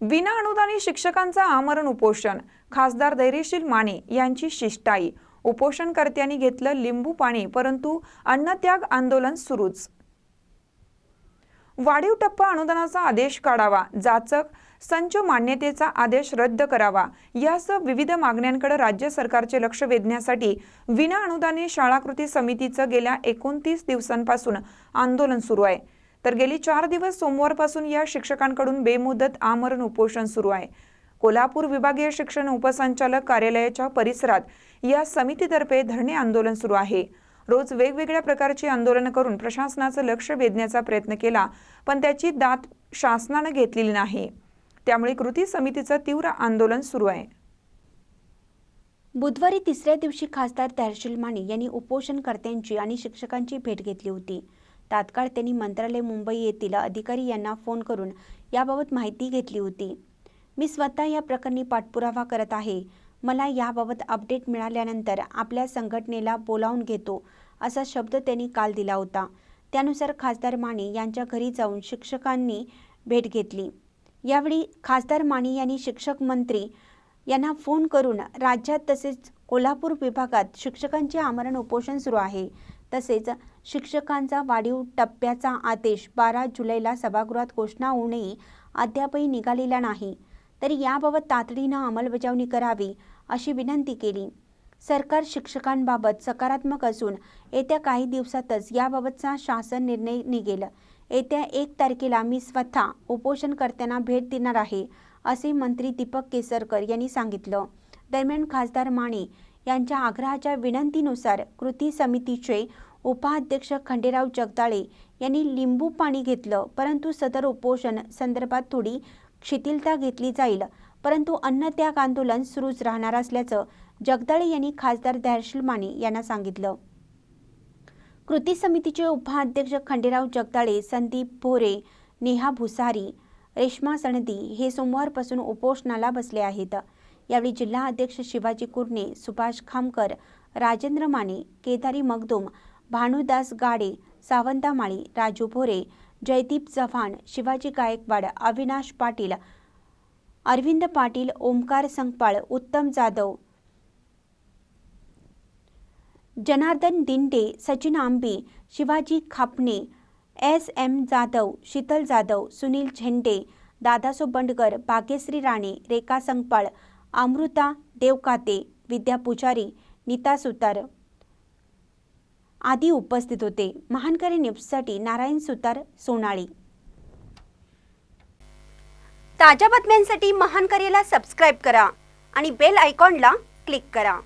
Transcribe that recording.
विना अनुदानी शिक्षकांचा आमरण उपोषण. खासदार धैर्यशील माने यांची शिष्टाई. उपोषणकर्त्यांनी घेतलं लिंबू पाणी परंतु अन्नत्याग आंदोलन सुरूच. वाढीव टप्पा अनुदानाचा आदेश काढावा. जाचक संच मान्यतेचा आदेश रद्द करावा. यासह विविध मागण्यांकडे राज्य सरकारचे लक्ष वेधण्यासाठी विना अनुदानी शाळाकृती समितीचं गेल्या एकोणतीस दिवसांपासून आंदोलन सुरू आहे. तर गेली चार दिवस सोमवारपासून या शिक्षकांकडून बेमुदत आमरण उपोषण सुरू आहे. कोल्हापूर विभागीय शिक्षण उपसंचालक कार्यालयाच्या परिसरात या समितीतर्फे धरणे आंदोलन सुरू आहे. रोज वेगवेगळ्या प्रकारची आंदोलनं करून प्रशासनाचं लक्ष वेधण्याचा प्रयत्न केला पण त्याची दात शासनानं घेतलेली नाही. त्यामुळे कृती समितीचं तीव्र आंदोलन सुरू आहे. बुधवारी तिसऱ्या दिवशी खासदार तहसील माने यांनी उपोषणकर्त्यांची आणि शिक्षकांची भेट घेतली होती. तात्काळ त्यांनी मंत्रालय मुंबई येथील अधिकारी यांना फोन करून याबाबत माहिती घेतली होती. मी स्वतः या प्रकरणी पाठपुरावा करत आहे. मला याबाबत अपडेट मिळाल्यानंतर आपल्या संघटनेला बोलावून घेतो असा शब्द त्यांनी काल दिला होता. त्यानुसार खासदार माने यांच्या घरी जाऊन शिक्षकांनी भेट घेतली. यावेळी खासदार माने यांनी शिक्षक मंत्री यांना फोन करून राज्यात तसेच कोल्हापूर विभागात शिक्षकांचे आमरण उपोषण सुरू आहे. तसेच शिक्षकांचा वाढीव टप्प्याचा आदेश बारा जुलैला सभागृहात घोषणा होऊनही अद्यापही निघालेला नाही. तरी याबाबत तातडीनं अंमलबजावणी करावी अशी विनंती केली. सरकार शिक्षकांबाबत सकारात्मक असून येत्या काही दिवसातच याबाबतचा शासन निर्णय निघेल. येत्या एक तारखेला मी स्वतः उपोषणकर्त्यांना भेट देणार आहे असे मंत्री दीपक केसरकर यांनी सांगितलं. दरम्यान खासदार माने यांच्या आग्रहाच्या विनंतीनुसार कृती समितीचे उपाध्यक्ष खंडेराव जगदाळे यांनी लिंबू पाणी घेतलं परंतु सदर उपोषण संदर्भात थोडी शिथिलता घेतली जाईल परंतु अन्नत्याग आंदोलन सुरूच राहणार असल्याचं जगदाळे यांनी खासदार दहर्शील माने यांना सांगितलं. कृती समितीचे उपाध्यक्ष खंडेराव जगदाळे संदीप भोरे नेहा भुसारी रेश्मा सणदी हे सोमवारपासून उपोषणाला बसले आहेत. यावेळी जिल्हा अध्यक्ष शिवाजी कुर्णे सुभाष खामकर राजेंद्र माने केदारी मगदुम भानुदास गाडे सावंता माळी राजू भोरे जयदीप चव्हाण शिवाजी गायकवाड अविनाश पाटील अरविंद पाटील ओमकार संगपाळ उत्तम जाधव जनार्दन दिंडे सचिन आंबे शिवाजी खापणे एस एम जाधव शीतल जाधव सुनील झेंडे दादासो बंडगर भाग्यश्री राणे रेखा संगपाळ अमृता देवकाते विद्या पुजारी नीता सुतार आदी उपस्थित होते. महानकरी न्यूजसाठी नारायण सुतार सोनाळी. ताज्या बातम्यांसाठी महानकरीला सबस्क्राईब करा आणि बेल आयकॉनला क्लिक करा.